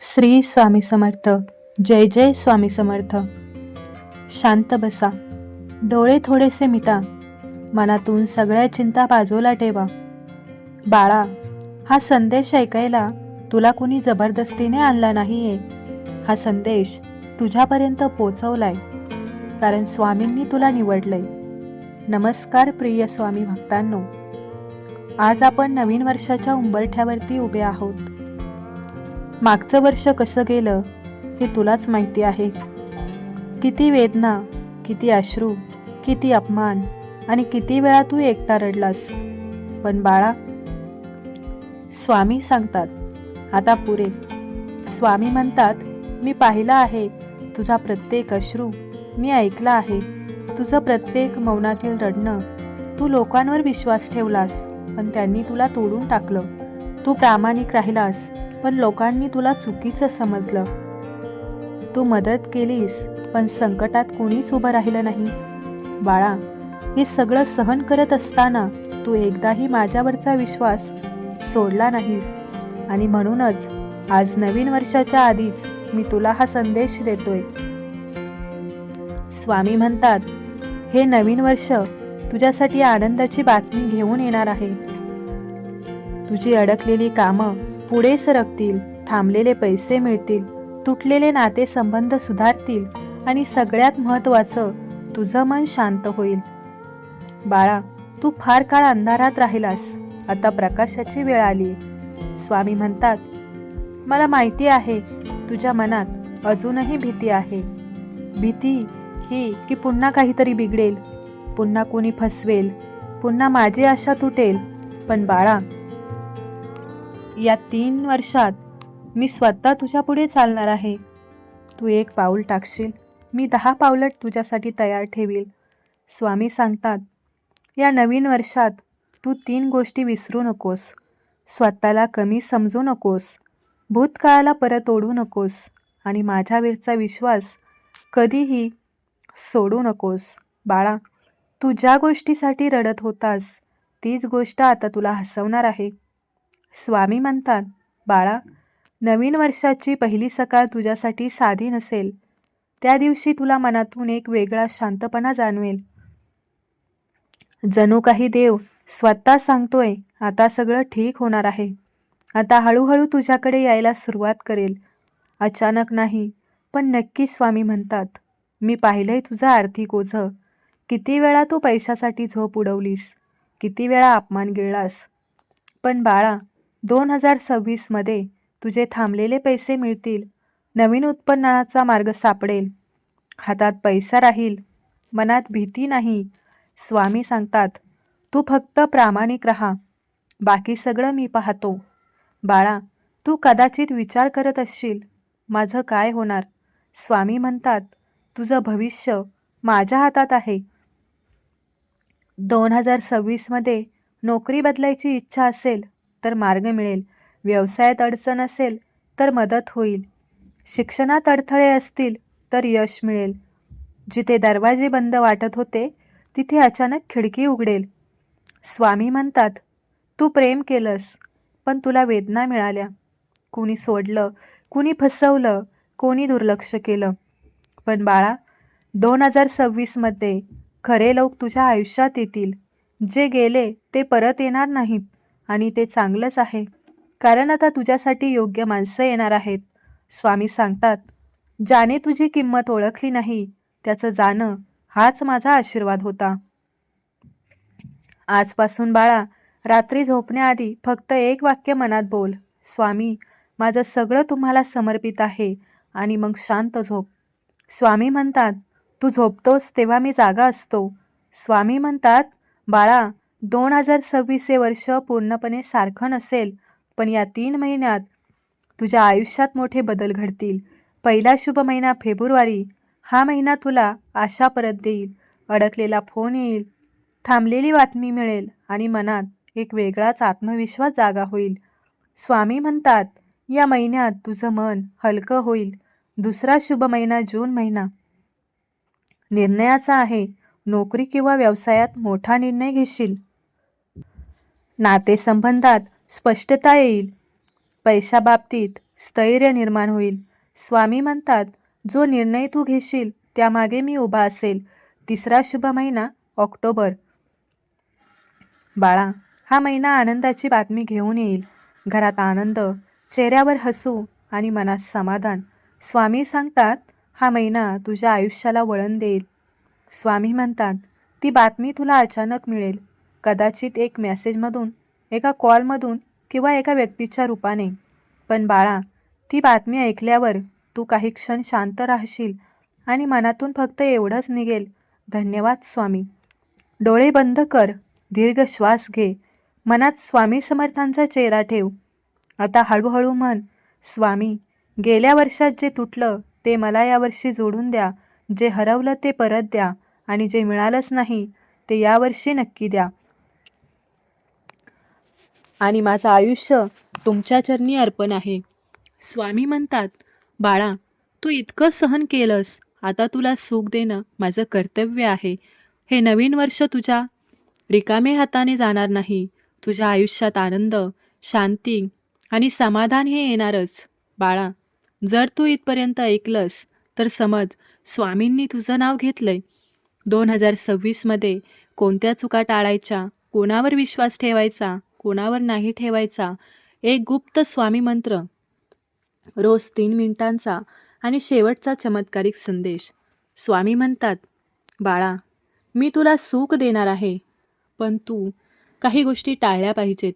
श्री स्वामी समर्थ. जय जय स्वामी समर्थ. शांत बसा. डोळे थोडेसे मिटा. मनातून सगळ्या चिंता बाजूला ठेवा. बाळा हा संदेश ऐकायला तुला कुणी जबरदस्तीने आणला नाहीये. हा संदेश तुझ्यापर्यंत पोचवलाय. कारण स्वामींनी तुला निवडलंय. नमस्कार प्रिय स्वामी भक्तांनो. आज आपण नवीन वर्षाच्या उंबरठ्यावरती उभे आहोत. मागचं वर्ष कसं गेलं हे तुलाच माहिती आहे. किती वेदना किती अश्रू किती अपमान आणि किती वेळा तू एकटा रडलास. पण बाळा स्वामी सांगतात आता पुरे. स्वामी म्हणतात मी पाहिलं आहे तुझा प्रत्येक अश्रू मी ऐकला आहे तुझं प्रत्येक मौनातील रडणं. तू लोकांवर विश्वास ठेवलास पण त्यांनी तुला तोडून टाकलं. तू प्रामाणिक राहिलास पण लोकांनी तुला चुकीचं समजलं. तू मदत केलीस पण संकटात कोणीच उभं राहिलं नाही. बाळा हे सगळं सहन करत असताना तू एकदाही माझ्यावरचा विश्वास सोडला नाहीस. आणि म्हणूनच आज नवीन वर्षाच्या आधीच मी तुला हा संदेश देतोय. स्वामी म्हणतात हे नवीन वर्ष तुझ्यासाठी आनंदाची बातमी घेऊन येणार आहे. तुझी अडकलेली कामं पुढे सरकतील थांबलेले पैसे मिळतील तुटलेले नातेसंबंध सुधारतील आणि सगळ्यात महत्त्वाचं तुझं मन शांत होईल. बाळा तू फार काळ अंधारात राहिलास. आता प्रकाशाची वेळ आली. स्वामी म्हणतात मला माहिती आहे तुझ्या मनात अजूनही भीती आहे. भीती ही की पुन्हा काहीतरी बिघडेल. पुन्हा कोणी फसवेल. पुन्हा माझी आशा तुटेल. पण बाळा या तीन वर्षात मी स्वतः तुझ्या पुढे चालणार आहे. तू एक पाऊल टाकशील मी दहा पावलं तुझ्यासाठी तयार ठेवील. स्वामी सांगतात या नवीन वर्षात तू तीन गोष्टी विसरू नकोस. स्वतःला कमी समजू नकोस भूतकाळाला परत ओढू नकोस आणि माझ्यावरचा विश्वास कधीही सोडू नकोस. बाळा तू ज्या गोष्टीसाठी रडत होतास तीच गोष्ट आता तुला हसवणार आहे. स्वामी म्हणतात बाळा नवीन वर्षाची पहिली सकाळ तुझ्यासाठी साधी नसेल. त्या दिवशी तुला मनातून एक वेगळा शांतपणा जाणवेल. जणू काही देव स्वतः सांगतोय आता सगळं ठीक होणार आहे. आता हळूहळू तुझ्याकडे यायला सुरुवात करेल. अचानक नाही पण नक्की स्वामी म्हणतात मी पाहिलंय तुझं आर्थिक ओझं. किती वेळा तू पैशासाठी झोप उडवलीस किती वेळा अपमान गिळलास. पण बाळा दोन हजार सव्वीसमध्ये तुझे थांबलेले पैसे मिळतील. नवीन उत्पन्नाचा मार्ग सापडेल. हातात पैसा राहील. मनात भीती नाही. स्वामी सांगतात तू फक्त प्रामाणिक राहा. बाकी सगळं मी पाहतो. बाळा तू कदाचित विचार करत असशील. माझं काय होणार? स्वामी म्हणतात तुझं भविष्य माझ्या हातात आहे. दोन हजार सव्वीसमध्ये नोकरी बदलायची इच्छा असेल तर मार्ग मिळेल. व्यवसायात अडचण असेल तर मदत होईल. शिक्षणात अडथळे असतील तर यश मिळेल. जिथे दरवाजे बंद वाटत होते तिथे अचानक खिडकी उघडेल. स्वामी म्हणतात तू प्रेम केलंस पण तुला वेदना मिळाल्या. कुणी सोडलं कुणी फसवलं कोणी दुर्लक्ष केलं. पण बाळा दोन हजार सव्वीसमध्ये खरे लोक तुझ्या आयुष्यात येतील. जे गेले ते परत येणार नाहीत. आणि ते चांगलंच आहे. कारण आता तुझ्यासाठी योग्य माणसं येणार आहेत. स्वामी सांगतात ज्याने तुझी किंमत ओळखली नाही त्याचं जाणं हाच माझा आशीर्वाद होता. आजपासून बाळा रात्री झोपण्याआधी फक्त एक वाक्य मनात बोल स्वामी माझं सगळं तुम्हाला समर्पित आहे आणि मग शांत झोप. स्वामी म्हणतात तू झोपतोस तेव्हा मी जागा असतो. स्वामी म्हणतात बाळा दोन हजार सव्वीस हे वर्ष पूर्णपणे सारखं नसेल पण या तीन महिन्यात तुझ्या आयुष्यात मोठे बदल घडतील. पहिला शुभ महिना फेब्रुवारी. हा महिना तुला आशा परत देईल. अडकलेला फोन येईल. थांबलेली बातमी मिळेल आणि मनात एक वेगळाच आत्मविश्वास जागा होईल. स्वामी म्हणतात या महिन्यात तुझं मन हलकं होईल. दुसरा शुभ महिना जून महिना. निर्णयाचा आहे. नोकरी किंवा व्यवसायात मोठा निर्णय घेशील. नातेसंबंधात स्पष्टता येईल. पैशाबाबतीत स्थैर्य निर्माण होईल. स्वामी म्हणतात जो निर्णय तू घेशील त्यामागे मी उभा असेल. तिसरा शुभ महिना ऑक्टोबर. बाळा हा महिना आनंदाची बातमी घेऊन येईल. घरात आनंद चेहऱ्यावर हसू आणि मनात समाधान. स्वामी सांगतात हा महिना तुझ्या आयुष्याला वळण देईल. स्वामी म्हणतात ती बातमी तुला अचानक मिळेल. कदाचित एक मेसेजमधून एका कॉलमधून किंवा एका व्यक्तीच्या रूपाने. पण बाळा ती बातमी ऐकल्यावर तू काही क्षण शांत राहशील आणि मनातून फक्त एवढंच निघेल. धन्यवाद स्वामी. डोळे बंद कर दीर्घ श्वास घे. मनात स्वामी समर्थांचा चेहरा ठेव. आता हळूहळू म्हण स्वामी गेल्या वर्षात जे तुटलं ते मला यावर्षी जोडून द्या. जे हरवलं ते परत द्या. आणि जे मिळालंच नाही ते यावर्षी नक्की द्या. आणि माझं आयुष्य तुमच्या चरणी अर्पण आहे. स्वामी म्हणतात बाळा तू इतकं सहन केलंस आता तुला सुख देणं माझं कर्तव्य आहे. हे नवीन वर्ष तुझ्या रिकामे हाताने जाणार नाही. तुझ्या आयुष्यात आनंद शांती आणि समाधान हे येणारच. बाळा जर तू इथपर्यंत ऐकलंस तर समज स्वामींनी तुझं नाव घेतलंय. दोन हजार सव्वीसमध्ये कोणत्या चुका टाळायच्या कोणावर विश्वास ठेवायचा कोणावर नाही ठेवायचा. एक गुप्त स्वामी मंत्र. रोज तीन मिनिटांचा आणि शेवटचा चमत्कारिक संदेश. स्वामी म्हणतात बाळा मी तुला सुख देणार आहे पण तू काही गोष्टी टाळल्या पाहिजेत.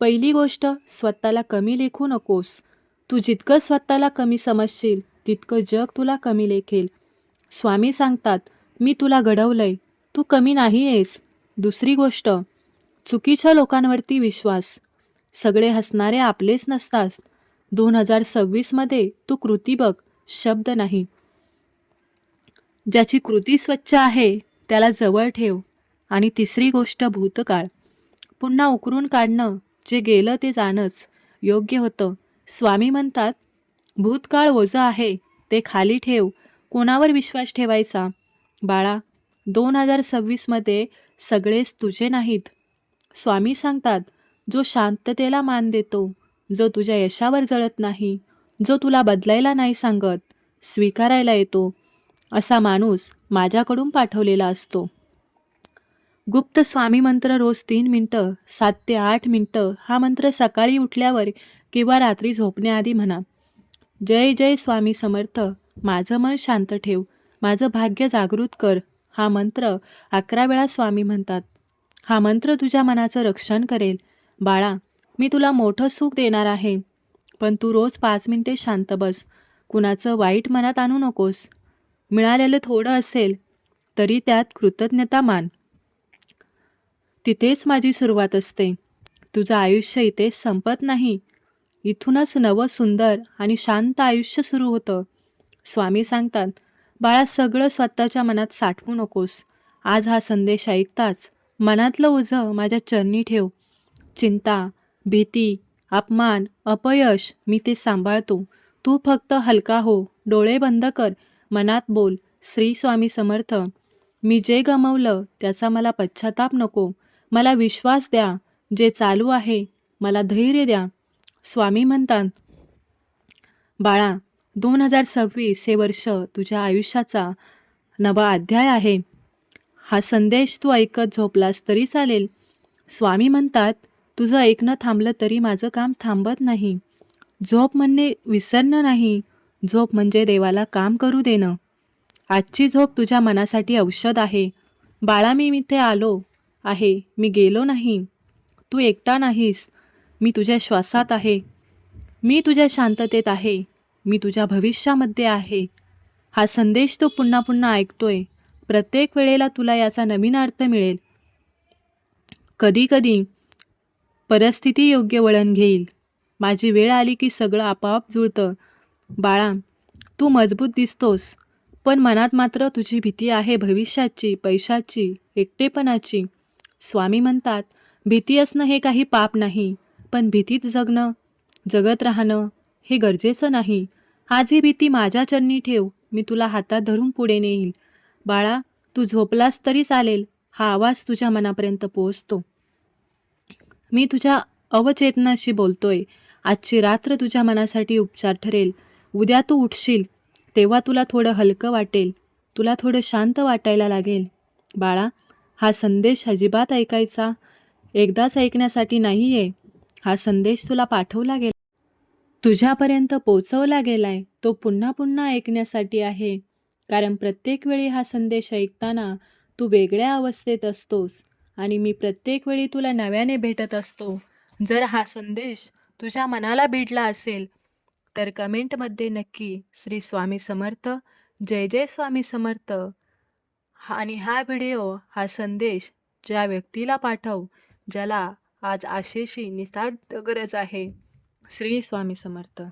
पहिली गोष्ट स्वतःला कमी लेखू नकोस. तू जितकं स्वतःला कमी समजशील तितकं जग तुला कमी लेखेल. स्वामी सांगतात मी तुला घडवलंय. तू कमी नाही आहेस. दुसरी गोष्ट चुकीच्या लोकांवरती विश्वास. सगळे हसणारे आपलेच नसतात. दोन हजार सव्वीसमध्ये तू कृती बघ शब्द नाही. ज्याची कृती स्वच्छ आहे त्याला जवळ ठेव. आणि तिसरी गोष्ट भूतकाळ. पुन्हा उकरून काढणं जे गेलं ते जाणंच. योग्य होतं. स्वामी म्हणतात भूतकाळ ओझं आहे ते खाली ठेव. कोणावर विश्वास ठेवायचा? बाळा दोन हजार सव्वीसमध्ये सगळेच तुझे नाहीत. स्वामी सांगतात जो शांततेला मान देतो जो तुझ्या यशावर जळत नाही जो तुला बदलायला नाही सांगत स्वीकारायला येतो असा माणूस माझ्याकडून पाठवलेला असतो. गुप्त स्वामी मंत्र रोज तीन मिनटं सात ते आठ मिनटं हा मंत्र सकाळी उठल्यावर किंवा रात्री झोपण्याआधी म्हणा. जय जय स्वामी समर्थ माझं मन शांत ठेव माझं भाग्य जागृत कर हा मंत्र अकरा वेळा स्वामी म्हणतात. हा मंत्र तुझ्या मनाचं रक्षण करेल. बाळा मी तुला मोठं सुख देणार आहे. पण तू रोज पाच मिनिटे शांत बस. कुणाचं वाईट मनात आणू नकोस. मिळालेलं थोडं असेल तरी त्यात कृतज्ञता मान. तिथेच माझी सुरुवात असते. तुझं आयुष्य इथेच संपत नाही. इथूनच नवं सुंदर आणि शांत आयुष्य सुरू होतं. स्वामी सांगतात बाळा सगळं स्वतःच्या मनात साठवू नकोस. आज हा संदेश ऐकताच मनातलं ओझं माझ्या चरणी ठेव. चिंता भीती अपमान अपयश मी ते सांभाळतो. तू फक्त हलका हो. डोळे बंद कर. मनात बोल श्री स्वामी समर्थ मी जे गमवलं त्याचा मला पश्चाताप नको. मला विश्वास द्या. जे चालू आहे मला धैर्य द्या. स्वामी म्हणतात बाळा दोन हजार सव्वीस हे वर्ष तुझ्या आयुष्याचा नवा अध्याय आहे. हा संदेश तू ऐकत झोपलास तरी चालेल. स्वामी म्हणतात तुझं ऐकणं थांबलं तरी माझं काम थांबत नाही. झोप म्हणणे विसरणं नाही. झोप म्हणजे देवाला काम करू देणं. आजची झोप तुझ्या मनासाठी औषध आहे. बाळा मी इथे आलो आहे. मी गेलो नाही. तू एकटा नाहीस. मी तुझ्या श्वासात आहे. मी तुझ्या शांततेत आहे. मी तुझ्या भविष्यामध्ये आहे. हा संदेश तू पुन्हा पुन्हा ऐकतोय. प्रत्येक वेळेला तुला याचा नवीन अर्थ मिळेल. कधीकधी परिस्थिती योग्य वळण घेईल. माझी वेळ आली की सगळं आपोआप जुळतं. बाळा तू मजबूत दिसतोस पण मनात मात्र तुझी भीती आहे भविष्याची पैशाची एकटेपणाची. स्वामी म्हणतात भीती असणं हे काही पाप नाही पण भीतीत जगणं जगत राहणं हे गरजेचं नाही. आज ही भीती माझ्या चरणी ठेव मी तुला हातात धरून पुढे नेईल. बाळा तू झोपलास तरी चालेल. हा आवाज तुझ्या मनापर्यंत पोहोचतो. मी तुझ्या अवचेतनाशी बोलतोय. आजची रात्र तुझ्या मनासाठी उपचार ठरेल. उद्या तू उठशील. तेव्हा तुला थोडं हलकं वाटेल. तुला थोडं शांत वाटायला लागेल. बाळा हा संदेश अजिबात ऐकायचा एकदाच ऐकण्यासाठी नाही आहे हा संदेश तुला पाठवला गेला. तुझ्यापर्यंत पोचवला गेलाय. तो पुन्हा पुन्हा ऐकण्यासाठी आहे. कारण प्रत्येक वेळी हा संदेश ऐकताना तू वेगळ्या अवस्थेत असतोस आणि मी प्रत्येक वेळी तुला नव्याने भेटत असतो. जर हा संदेश तुझ्या मनाला भिडला असेल तर कमेंटमध्ये नक्की श्री स्वामी समर्थ जय जय स्वामी समर्थ. हा- आणि हा व्हिडिओ हा संदेश ज्या व्यक्तीला पाठव ज्याला आज आशेशी नितांत गरज आहे. श्री स्वामी समर्थ.